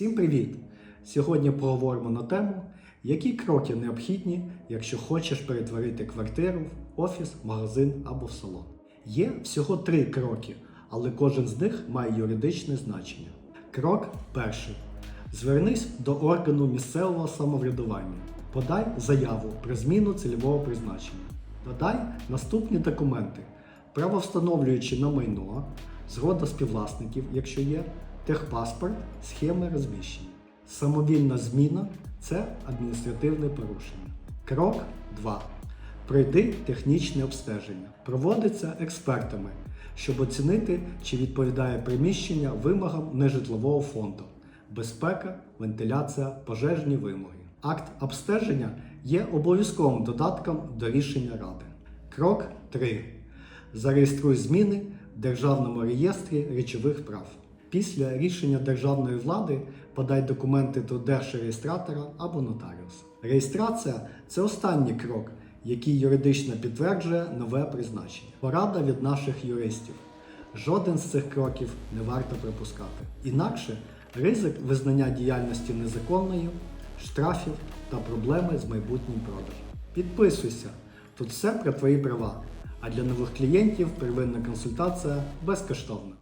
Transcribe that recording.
Всім привіт! Сьогодні поговоримо на тему, які кроки необхідні, якщо хочеш перетворити квартиру в офіс, магазин або в салон. Є всього три кроки, але кожен з них має юридичне значення. Крок перший. Звернись до органу місцевого самоврядування. Подай заяву про зміну цільового призначення. Додай наступні документи, правовстановлюючи на майно, згода співвласників, якщо є, техпаспорт, схеми розміщення. Самовільна зміна це адміністративне порушення. Крок 2. Пройди технічне обстеження. Проводиться експертами, щоб оцінити, чи відповідає приміщення вимогам нежитлового фонду, безпека, вентиляція, пожежні вимоги. Акт обстеження є обов'язковим додатком до рішення ради. Крок 3. Зареєструй зміни в Державному реєстрі речових прав. Після рішення державної влади подай документи до держреєстратора або нотаріуса. Реєстрація це останній крок, який юридично підтверджує нове призначення. Порада від наших юристів. Жоден з цих кроків не варто пропускати. Інакше ризик визнання діяльності незаконною, штрафів та проблеми з майбутнім продажем. Підписуйся, тут все про твої права. А для нових клієнтів первинна консультація безкоштовна.